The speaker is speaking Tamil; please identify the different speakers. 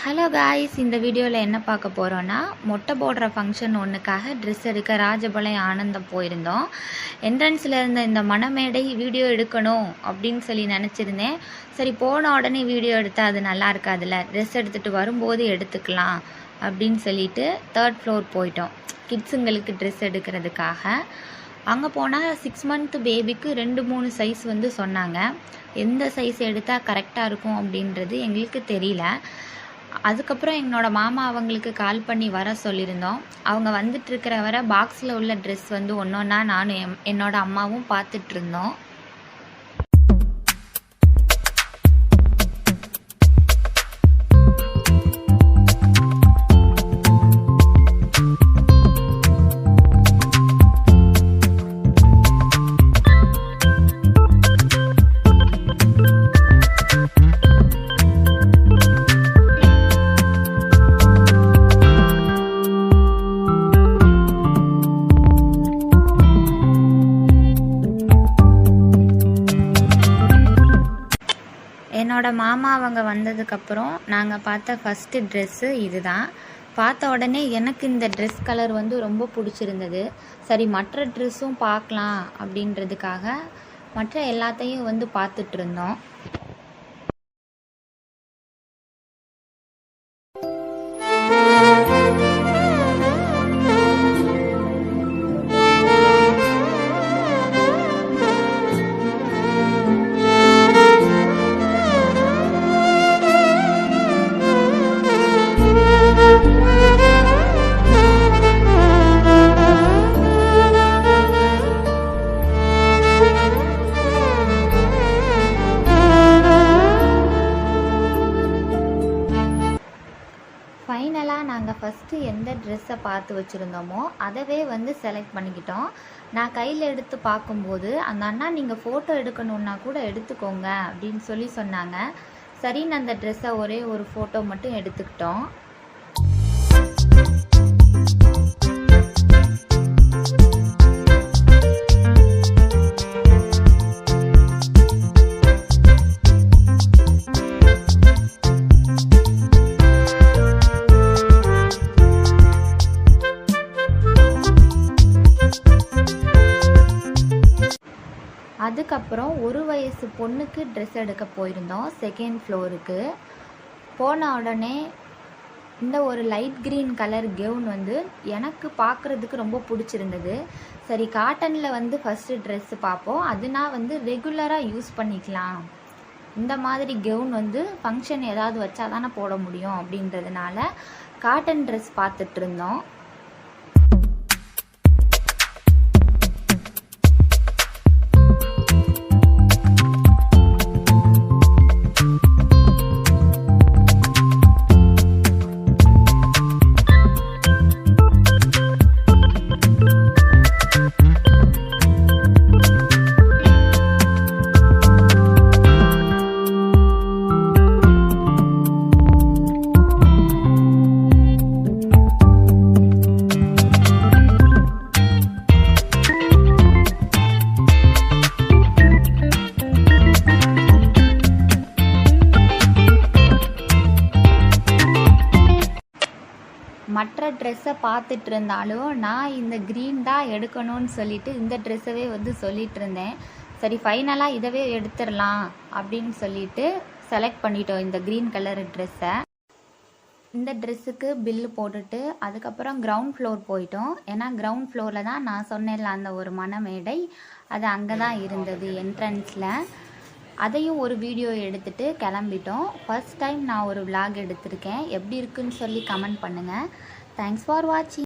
Speaker 1: ஹலோ காய்ஸ் இந்த வீடியோவில் என்ன பார்க்க போகிறோன்னா மொட்டை போடுற ஃபங்க்ஷன் ஒன்றுக்காக ட்ரெஸ் எடுக்க ராஜபாளையம் ஆனந்தம் போயிருந்தோம். என்ட்ரன்ஸில் இருந்த இந்த மணமேடை வீடியோ எடுக்கணும் அப்படின்னு சொல்லி நினச்சிருந்தேன். சரி போன உடனே வீடியோ எடுத்தால் அது நல்லா இருக்காதுல்ல? ட்ரெஸ் எடுத்துகிட்டு வரும்போது எடுத்துக்கலாம் அப்படின்னு சொல்லிட்டு தேர்ட் ஃப்ளோர் போயிட்டோம். கிட்ஸுங்களுக்கு ட்ரெஸ் எடுக்கிறதுக்காக. அங்கே போனால் சிக்ஸ் மந்த் பேபிக்கு ரெண்டு மூணு சைஸ் வந்து சொன்னாங்க. எந்த சைஸ் எடுத்தால் கரெக்டாக இருக்கும் அப்படின்றது எங்களுக்கு தெரியல. அதுக்கப்புறம் என்னோடய மாமா அவங்களுக்கு கால் பண்ணி வர சொல்லியிருந்தோம். அவங்க வந்துட்டு இருக்கிற வரை பாக்ஸில் உள்ள ட்ரெஸ் வந்து ஒன்று ஒன்றா நானும் எம் என்னோட அம்மாவும் பார்த்துட்டு என்னோடய மாமா அவங்க வந்ததுக்கப்புறம் நாங்கள் பார்த்த ஃபஸ்ட்டு ட்ரெஸ்ஸு இதுதான். பார்த்த உடனே எனக்கு இந்த ட்ரெஸ் கலர் வந்து ரொம்ப பிடிச்சிருந்தது. சரி மற்ற ட்ரெஸ்ஸும் பார்க்கலாம் அப்படின்றதுக்காக மற்ற எல்லாத்தையும் வந்து பார்த்துட்ருந்தோம் ஃபைனலாக நாங்கள் ஃபஸ்ட்டு எந்த ட்ரெஸ்ஸை பார்த்து வச்சுருந்தோமோ அதவே வந்து செலக்ட் பண்ணிக்கிட்டோம். நான் கையில் எடுத்து பார்க்கும்போது அந்த அண்ணா நீங்கள் ஃபோட்டோ எடுக்கணுன்னா கூட எடுத்துக்கோங்க அப்படின்னு சொல்லி சொன்னாங்க. சரின்னு அந்த ட்ரெஸ்ஸை ஒரே ஒரு ஃபோட்டோ மட்டும் எடுத்துக்கிட்டோம். அதுக்கப்புறம் ஒரு வயசு பொண்ணுக்கு ட்ரெஸ் எடுக்க போயிருந்தோம் செகண்ட் ஃப்ளோருக்கு போன உடனே இந்த ஒரு லைட் க்ரீன் கலர் கெவுன் வந்து எனக்கு பார்க்குறதுக்கு ரொம்ப பிடிச்சிருந்தது. சரி காட்டனில் வந்து ஃபஸ்ட்டு ட்ரெஸ்ஸு பார்ப்போம். அது நான் வந்து ரெகுலராக யூஸ் பண்ணிக்கலாம். இந்த மாதிரி கெவுன் வந்து ஃபங்க்ஷன் ஏதாவது வச்சா தானே போட முடியும் அப்படின்றதுனால காட்டன் ட்ரெஸ் பார்த்துட்டு இருந்தோம். மற்ற ட்ரெஸ்ஸை பார்த்துட்டு இருந்தாலும் நான் இந்த க்ரீன் தான் எடுக்கணும்னு சொல்லிட்டு இந்த ட்ரெஸ்ஸவே வந்து சொல்லிட்டு இருந்தேன் சரி ஃபைனலாக இதவே எடுத்துடலாம் அப்படின்னு சொல்லிட்டு செலக்ட் பண்ணிட்டோம் இந்த க்ரீன் கலர் ட்ரெஸ்ஸை இந்த ட்ரெஸ்ஸுக்கு பில்லு போட்டுட்டு அதுக்கப்புறம் கிரவுண்ட் ஃப்ளோர் போயிட்டோம். ஏன்னா கிரவுண்ட் ஃப்ளோரில் தான் நான் சொன்னேன்ல அந்த ஒரு மணமேடை. அது அங்கே தான் இருந்தது என்ட்ரன்ஸில் அதையும் ஒரு வீடியோ எடுத்துட்டு கிளம்பிட்டோம். ஃபர்ஸ்ட் டைம் நான் ஒரு விளாக் எடுத்திருக்கேன். எப்படி இருக்குன்னு சொல்லி கமெண்ட் பண்ணுங்கள் தேங்க்ஸ் ஃபார் வாட்சிங்